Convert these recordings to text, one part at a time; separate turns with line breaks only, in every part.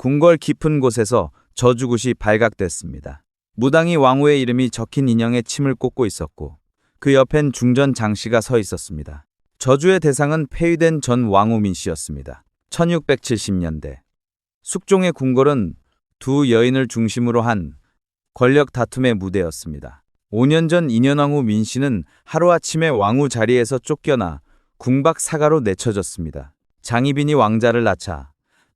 궁궐 깊은 곳에서 저주굿이 발각됐습니다. 무당이 왕후의 이름이 적힌 인형에 침을 꽂고 있었고 그 옆엔 중전 장씨가 서 있었습니다. 저주의 대상은 폐위된 전 왕후민 씨였습니다. 1670년대 숙종의 궁궐은 두 여인을 중심으로 한 권력 다툼의 무대였습니다. 5년 전 인현왕후 민 씨는 하루아침에 왕후 자리에서 쫓겨나 궁박 사가로 내쳐졌습니다. 장희빈이 왕자를 낳자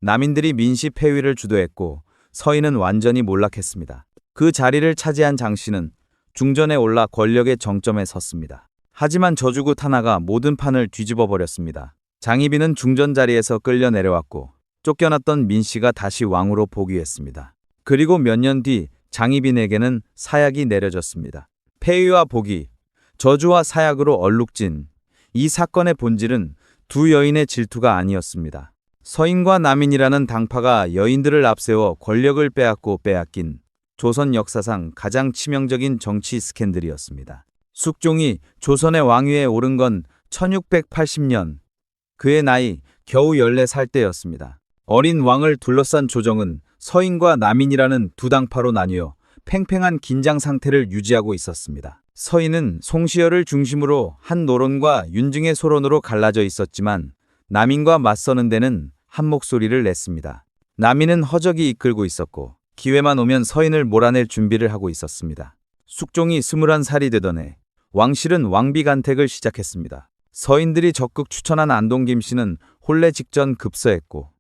남인들이 민씨 폐위를 주도했고 서인은 완전히 몰락했습니다. 그 자리를 차지한 장 씨는 중전에 올라 권력의 정점에 섰습니다. 하지만 저주굿 하나가 모든 판을 뒤집어 버렸습니다. 장희빈은 중전 자리에서 끌려 내려왔고 쫓겨났던 민 씨가 다시 왕으로 복위했습니다. 그리고 몇 년 뒤 장희빈에게는 사약이 내려졌습니다. 폐위와 복위, 저주와 사약으로 얼룩진 이 사건의 본질은 두 여인의 질투가 아니었습니다. 서인과 남인이라는 당파가 여인들을 앞세워 권력을 빼앗고 빼앗긴 조선 역사상 가장 치명적인 정치 스캔들이었습니다. 숙종이 조선의 왕위에 오른 건 1680년. 그의 나이 겨우 14살 때였습니다. 어린 왕을 둘러싼 조정은 서인과 남인이라는 두 당파로 나뉘어 팽팽한 긴장 상태를 유지하고 있었습니다. 서인은 송시열을 중심으로 한 노론과 윤증의 소론으로 갈라져 있었지만 남인과 맞서는 데는 한 목소리를 냈습니다. 남인은 허적이 이끌고 있었고 기회만 오면 서인을 몰아낼 준비를 하고 있었습니다. 숙종이 스물한 살이 되던 해 왕실은 왕비간택을 시작했습니다. 서인들이 적극 추천한 안동 김 씨는 혼례 직전 급서했고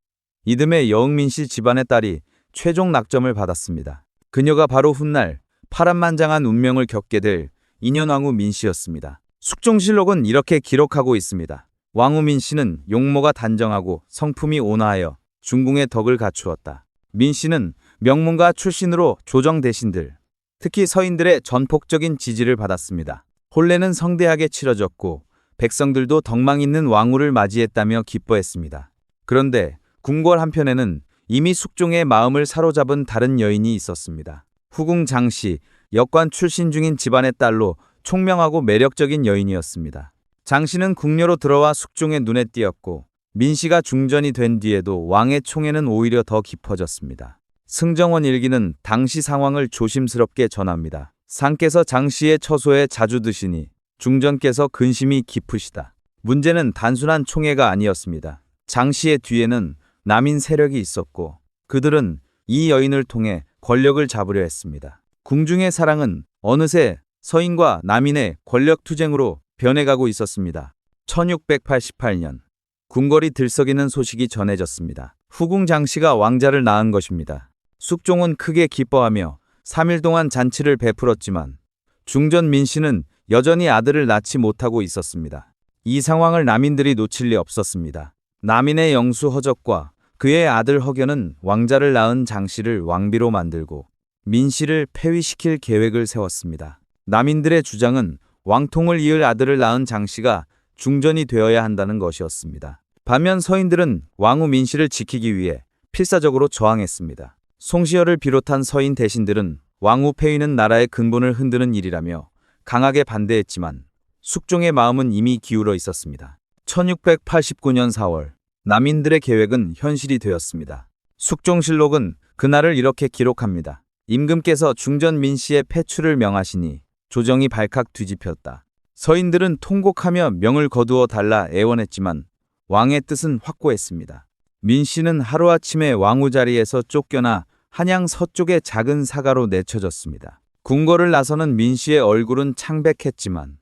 이듬해 여흥민 씨 집안의 딸이 최종 낙점을 받았습니다. 그녀가 바로 훗날 파란만장한 운명을 겪게 될 인현왕후 민 씨였습니다. 숙종실록은 이렇게 기록하고 있습니다. 왕후 민 씨는 용모가 단정하고 성품이 온화하여 중궁의 덕을 갖추었다. 민 씨는 명문가 출신으로 조정 대신들, 특히 서인들의 전폭적인 지지를 받았습니다. 혼례는 성대하게 치러졌고 백성들도 덕망 있는 왕후를 맞이했다며 기뻐했습니다. 그런데 궁궐 한편에는 이미 숙종의 마음을 사로잡은 다른 여인이 있었습니다. 후궁 장씨, 역관 출신 중인 집안의 딸로 총명하고 매력적인 여인이었습니다. 장씨는 궁녀로 들어와 숙종의 눈에 띄었고 민씨가 중전이 된 뒤에도 왕의 총애는 오히려 더 깊어졌습니다. 승정원 일기는 당시 상황을 조심스럽게 전합니다. 상께서 장씨의 처소에 자주 드시니 중전께서 근심이 깊으시다. 문제는 단순한 총애가 아니었습니다. 장씨의 뒤에는 남인 세력이 있었고 그들은 이 여인을 통해 권력을 잡으려 했습니다. 궁중의 사랑은 어느새 서인과 남인의 권력 투쟁으로 변해가고 있었습니다. 1688년 궁궐이 들썩이는 소식이 전해졌습니다. 후궁 장씨가 왕자를 낳은 것입니다. 숙종은 크게 기뻐하며 3일 동안 잔치를 베풀었지만 중전 민 씨는 여전히 아들을 낳지 못하고 있었습니다. 이 상황을 남인들이 놓칠 리 없었습니다. 남인의 영수 허적과 그의 아들 허견은 왕자를 낳은 장 씨를 왕비로 만들고 민 씨를 폐위시킬 계획을 세웠습니다. 남인들의 주장은 왕통을 이을 아들을 낳은 장 씨가 중전이 되어야 한다는 것이었습니다. 반면 서인들은 왕후 민 씨를 지키기 위해 필사적으로 저항했습니다. 송시열을 비롯한 서인 대신들은 왕후 폐위는 나라의 근본을 흔드는 일이라며 강하게 반대했지만 숙종의 마음은 이미 기울어 있었습니다. 1689년 4월 남인들의 계획은 현실이 되었습니다. 숙종실록은 그날을 이렇게 기록합니다. 임금께서 중전 민 씨의 폐출을 명하시니 조정이 발칵 뒤집혔다. 서인들은 통곡하며 명을 거두어 달라 애원했지만 왕의 뜻은 확고했습니다. 민 씨는 하루아침에 왕후 자리에서 쫓겨나 한양 서쪽의 작은 사가로 내쳐졌습니다. 궁궐을 나서는 민 씨의 얼굴은 창백했지만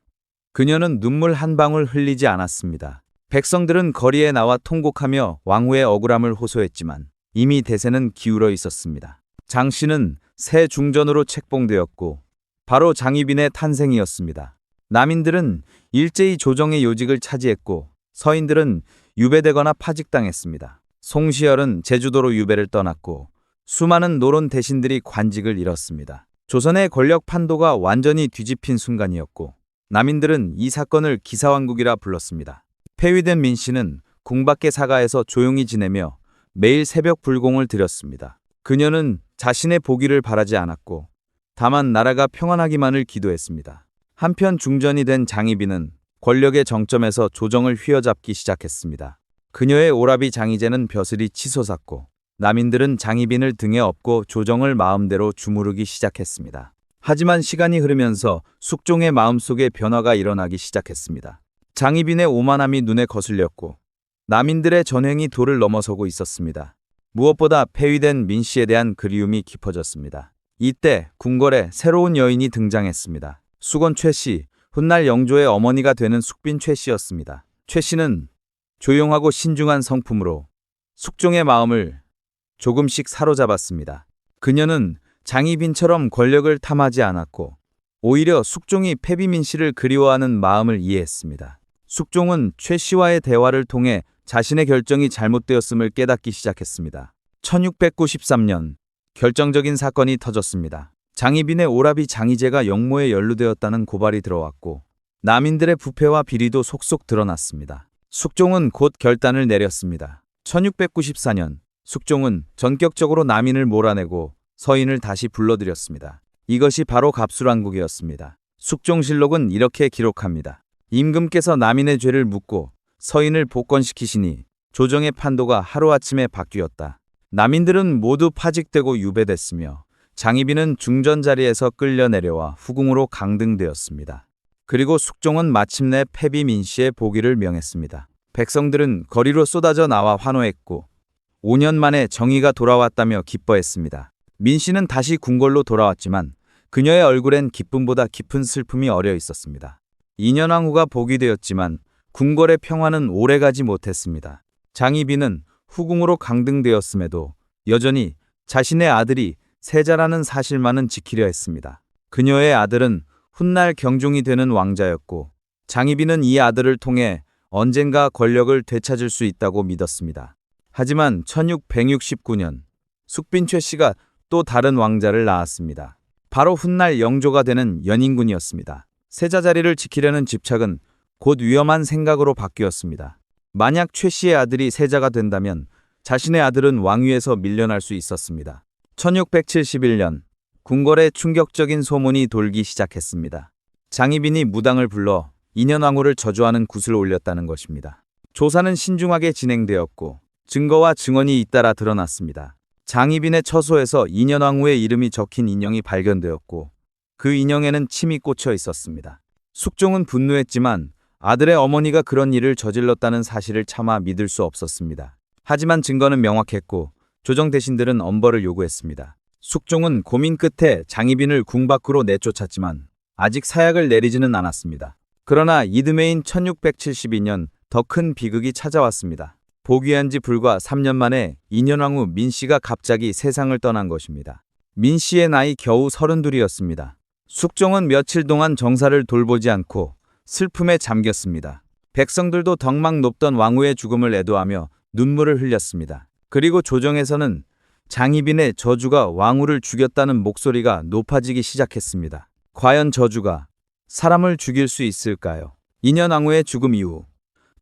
그녀는 눈물 한 방울 흘리지 않았습니다. 백성들은 거리에 나와 통곡하며 왕후의 억울함을 호소했지만 이미 대세는 기울어 있었습니다. 장 씨는 새 중전으로 책봉되었고 바로 장희빈의 탄생이었습니다. 남인들은 일제히 조정의 요직을 차지했고 서인들은 유배되거나 파직당했습니다. 송시열은 제주도로 유배를 떠났고 수많은 노론 대신들이 관직을 잃었습니다. 조선의 권력 판도가 완전히 뒤집힌 순간이었고 남인들은 이 사건을 기사왕국이라 불렀습니다. 폐위된 민 씨는 궁밖의 사가에서 조용히 지내며 매일 새벽 불공을 드렸습니다. 그녀는 자신의 보기를 바라지 않았고 다만 나라가 평안하기만을 기도했습니다. 한편 중전이 된 장희빈은 권력의 정점에서 조정을 휘어잡기 시작했습니다. 그녀의 오라비 장희재는 벼슬이 치솟았고 남인들은 장희빈을 등에 업고 조정을 마음대로 주무르기 시작했습니다. 하지만 시간이 흐르면서 숙종의 마음속에 변화가 일어나기 시작했습니다. 장희빈의 오만함이 눈에 거슬렸고 남인들의 전횡이 도를 넘어서고 있었습니다. 무엇보다 폐위된 민 씨에 대한 그리움이 깊어졌습니다. 이때 궁궐에 새로운 여인이 등장했습니다. 수건 최 씨, 훗날 영조의 어머니가 되는 숙빈 최 씨였습니다. 최 씨는 조용하고 신중한 성품으로 숙종의 마음을 조금씩 사로잡았습니다. 그녀는 장희빈처럼 권력을 탐하지 않았고 오히려 숙종이 패비민 씨를 그리워하는 마음을 이해했습니다. 숙종은 최 씨와의 대화를 통해 자신의 결정이 잘못되었음을 깨닫기 시작했습니다. 1693년 결정적인 사건이 터졌습니다. 장희빈의 오라비 장희재가 영모에 연루되었다는 고발이 들어왔고 남인들의 부패와 비리도 속속 드러났습니다. 숙종은 곧 결단을 내렸습니다. 1694년 숙종은 전격적으로 남인을 몰아내고 서인을 다시 불러들였습니다. 이것이 바로 갑술왕국이었습니다. 숙종실록은 이렇게 기록합니다. 임금께서 남인의 죄를 묻고 서인을 복권시키시니 조정의 판도가 하루아침에 바뀌었다. 남인들은 모두 파직되고 유배됐으며 장희빈은 중전 자리에서 끌려 내려와 후궁으로 강등되었습니다. 그리고 숙종은 마침내 패비 민 씨의 보기를 명했습니다. 백성들은 거리로 쏟아져 나와 환호했고 5년 만에 정의가 돌아왔다며 기뻐했습니다. 민 씨는 다시 궁궐로 돌아왔지만 그녀의 얼굴엔 기쁨보다 깊은 슬픔이 어려 있었습니다. 2년 왕후가 복이 되었지만 궁궐의 평화는 오래가지 못했습니다. 장희빈은 후궁으로 강등되었음에도 여전히 자신의 아들이 세자라는 사실만은 지키려 했습니다. 그녀의 아들은 훗날 경종이 되는 왕자였고 장희빈은 이 아들을 통해 언젠가 권력을 되찾을 수 있다고 믿었습니다. 하지만 1669년 숙빈 최 씨가 또 다른 왕자를 낳았습니다. 바로 훗날 영조가 되는 연인군이었습니다. 세자 자리를 지키려는 집착은 곧 위험한 생각으로 바뀌었습니다. 만약 최 씨의 아들이 세자가 된다면 자신의 아들은 왕위에서 밀려날 수 있었습니다. 1671년 궁궐에 충격적인 소문이 돌기 시작했습니다. 장희빈이 무당을 불러 인현왕후를 저주하는 굿을 올렸다는 것입니다. 조사는 신중하게 진행되었고 증거와 증언이 잇따라 드러났습니다. 장희빈의 처소에서 인현왕후의 이름이 적힌 인형이 발견되었고 그 인형에는 침이 꽂혀 있었습니다. 숙종은 분노했지만 아들의 어머니가 그런 일을 저질렀다는 사실을 차마 믿을 수 없었습니다. 하지만 증거는 명확했고 조정 대신들은 엄벌을 요구했습니다. 숙종은 고민 끝에 장희빈을 궁 밖으로 내쫓았지만 아직 사약을 내리지는 않았습니다. 그러나 이듬해인 1672년 더 큰 비극이 찾아왔습니다. 복위한 지 불과 3년 만에 인현왕후 민 씨가 갑자기 세상을 떠난 것입니다. 민 씨의 나이 겨우 32이었습니다. 숙종은 며칠 동안 정사를 돌보지 않고 슬픔에 잠겼습니다. 백성들도 덕망 높던 왕후의 죽음을 애도하며 눈물을 흘렸습니다. 그리고 조정에서는 장희빈의 저주가 왕후를 죽였다는 목소리가 높아지기 시작했습니다. 과연 저주가 사람을 죽일 수 있을까요? 인현 왕후의 죽음 이후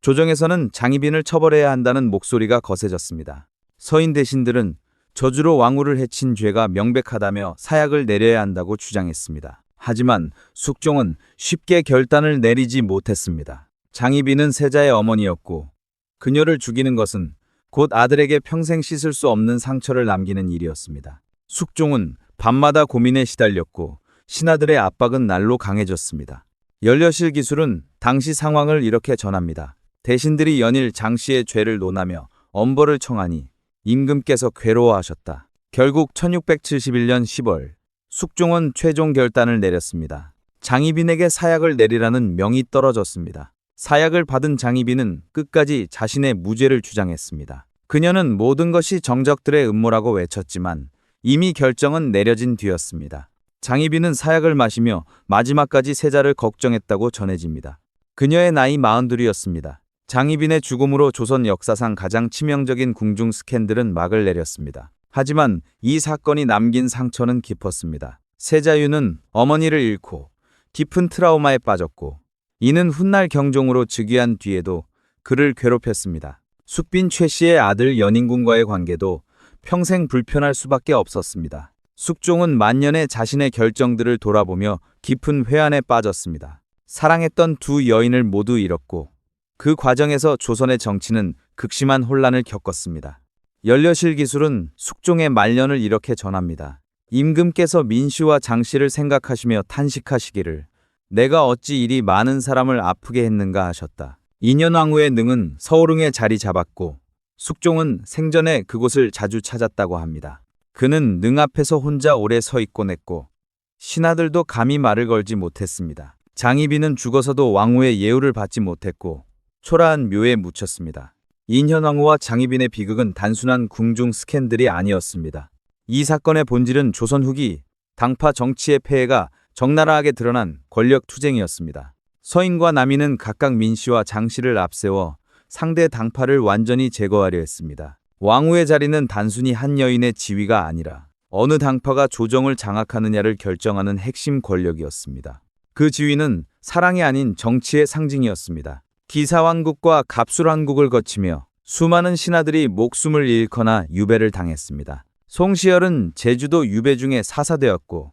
조정에서는 장희빈을 처벌해야 한다는 목소리가 거세졌습니다. 서인 대신들은 저주로 왕후를 해친 죄가 명백하다며 사약을 내려야 한다고 주장했습니다. 하지만 숙종은 쉽게 결단을 내리지 못했습니다. 장희빈은 세자의 어머니였고 그녀를 죽이는 것은 곧 아들에게 평생 씻을 수 없는 상처를 남기는 일이었습니다. 숙종은 밤마다 고민에 시달렸고 신하들의 압박은 날로 강해졌습니다. 연려실 기술은 당시 상황을 이렇게 전합니다. 대신들이 연일 장 씨의 죄를 논하며 엄벌을 청하니 임금께서 괴로워하셨다. 결국 1671년 10월 숙종은 최종 결단을 내렸습니다. 장희빈에게 사약을 내리라는 명이 떨어졌습니다. 사약을 받은 장희빈은 끝까지 자신의 무죄를 주장했습니다. 그녀는 모든 것이 정적들의 음모라고 외쳤지만 이미 결정은 내려진 뒤였습니다. 장희빈은 사약을 마시며 마지막까지 세자를 걱정했다고 전해집니다. 그녀의 나이 42이었습니다. 장희빈의 죽음으로 조선 역사상 가장 치명적인 궁중 스캔들은 막을 내렸습니다. 하지만 이 사건이 남긴 상처는 깊었습니다. 세자유는 어머니를 잃고 깊은 트라우마에 빠졌고 이는 훗날 경종으로 즉위한 뒤에도 그를 괴롭혔습니다. 숙빈 최 씨의 아들 연인군과의 관계도 평생 불편할 수밖에 없었습니다. 숙종은 만년에 자신의 결정들을 돌아보며 깊은 회한에 빠졌습니다. 사랑했던 두 여인을 모두 잃었고 그 과정에서 조선의 정치는 극심한 혼란을 겪었습니다. 연려실 기술은 숙종의 말년을 이렇게 전합니다. 임금께서 민씨와 장씨를 생각하시며 탄식하시기를 내가 어찌 이리 많은 사람을 아프게 했는가 하셨다. 인현왕후의 능은 서울흥에 자리 잡았고 숙종은 생전에 그곳을 자주 찾았다고 합니다. 그는 능 앞에서 혼자 오래 서 있곤 했고 신하들도 감히 말을 걸지 못했습니다. 장희빈은 죽어서도 왕후의 예우를 받지 못했고 초라한 묘에 묻혔습니다. 인현왕후와 장희빈의 비극은 단순한 궁중 스캔들이 아니었습니다. 이 사건의 본질은 조선 후기 당파 정치의 폐해가 적나라하게 드러난 권력 투쟁이었습니다. 서인과 남인은 각각 민씨와 장씨를 앞세워 상대 당파를 완전히 제거하려 했습니다. 왕후의 자리는 단순히 한 여인의 지위가 아니라 어느 당파가 조정을 장악하느냐를 결정하는 핵심 권력이었습니다. 그 지위는 사랑이 아닌 정치의 상징이었습니다. 기사왕국과 갑술왕국을 거치며 수많은 신하들이 목숨을 잃거나 유배를 당했습니다. 송시열은 제주도 유배 중에 사사되었고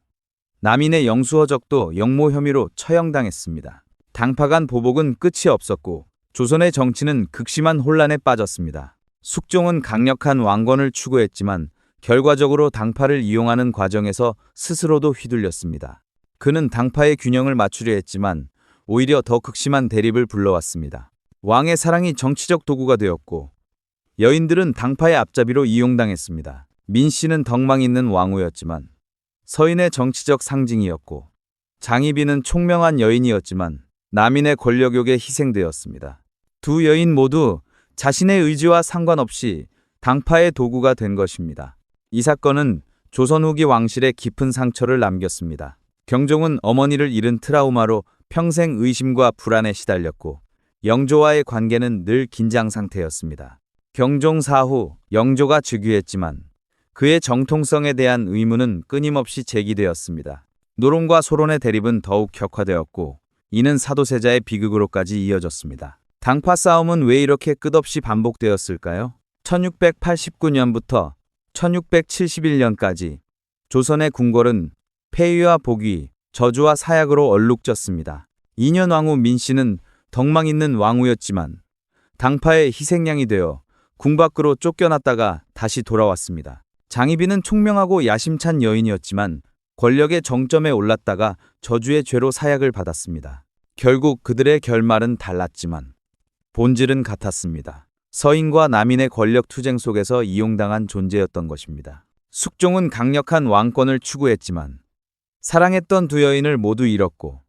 남인의 영수허적도 영모 혐의로 처형당했습니다. 당파 간 보복은 끝이 없었고 조선의 정치는 극심한 혼란에 빠졌습니다. 숙종은 강력한 왕권을 추구했지만 결과적으로 당파를 이용하는 과정에서 스스로도 휘둘렸습니다. 그는 당파의 균형을 맞추려 했지만 오히려 더 극심한 대립을 불러왔습니다. 왕의 사랑이 정치적 도구가 되었고 여인들은 당파의 앞잡이로 이용당했습니다. 민 씨는 덕망 있는 왕후였지만 서인의 정치적 상징이었고 장희빈은 총명한 여인이었지만 남인의 권력욕에 희생되었습니다. 두 여인 모두 자신의 의지와 상관없이 당파의 도구가 된 것입니다. 이 사건은 조선 후기 왕실에 깊은 상처를 남겼습니다. 경종은 어머니를 잃은 트라우마로 평생 의심과 불안에 시달렸고 영조와의 관계는 늘 긴장 상태였습니다. 경종 사후 영조가 즉위했지만 그의 정통성에 대한 의문은 끊임없이 제기되었습니다. 노론과 소론의 대립은 더욱 격화되었고 이는 사도세자의 비극으로까지 이어졌습니다. 당파 싸움은 왜 이렇게 끝없이 반복되었을까요? 1689년부터 1671년까지 조선의 궁궐은 폐위와 복위, 저주와 사약으로 얼룩졌습니다. 인현 왕후 민 씨는 덕망 있는 왕후였지만 당파의 희생양이 되어 궁 밖으로 쫓겨났다가 다시 돌아왔습니다. 장희빈은 총명하고 야심찬 여인이었지만 권력의 정점에 올랐다가 저주의 죄로 사약을 받았습니다. 결국 그들의 결말은 달랐지만 본질은 같았습니다. 서인과 남인의 권력 투쟁 속에서 이용당한 존재였던 것입니다. 숙종은 강력한 왕권을 추구했지만 사랑했던 두 여인을 모두 잃었고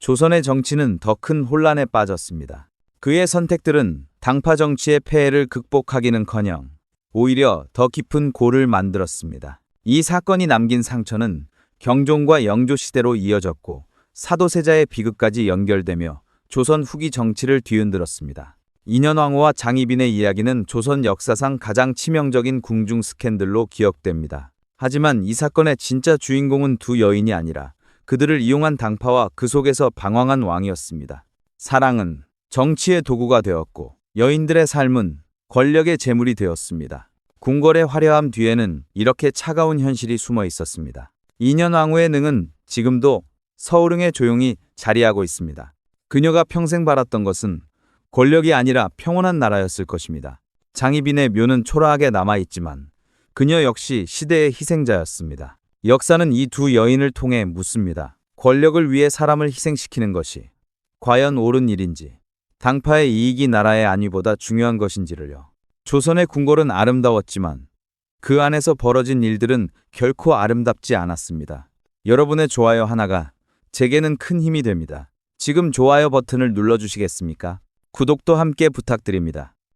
조선의 정치는 더 큰 혼란에 빠졌습니다. 그의 선택들은 당파 정치의 폐해를 극복하기는커녕 오히려 더 깊은 골을 만들었습니다. 이 사건이 남긴 상처는 경종과 영조 시대로 이어졌고 사도세자의 비극까지 연결되며 조선 후기 정치를 뒤흔들었습니다. 인현왕후와 장희빈의 이야기는 조선 역사상 가장 치명적인 궁중 스캔들로 기억됩니다. 하지만 이 사건의 진짜 주인공은 두 여인이 아니라 그들을 이용한 당파와 그 속에서 방황한 왕이었습니다. 사랑은 정치의 도구가 되었고 여인들의 삶은 권력의 재물이 되었습니다. 궁궐의 화려함 뒤에는 이렇게 차가운 현실이 숨어 있었습니다. 인현왕후의 능은 지금도 서울흥에 조용히 자리하고 있습니다. 그녀가 평생 바랐던 것은 권력이 아니라 평온한 나라였을 것입니다. 장희빈의 묘는 초라하게 남아있지만 그녀 역시 시대의 희생자였습니다. 역사는 이 두 여인을 통해 묻습니다. 권력을 위해 사람을 희생시키는 것이 과연 옳은 일인지, 당파의 이익이 나라의 안위보다 중요한 것인지를요. 조선의 궁궐은 아름다웠지만 그 안에서 벌어진 일들은 결코 아름답지 않았습니다. 여러분의 좋아요 하나가 제게는 큰 힘이 됩니다. 지금 좋아요 버튼을 눌러주시겠습니까? 구독도 함께 부탁드립니다.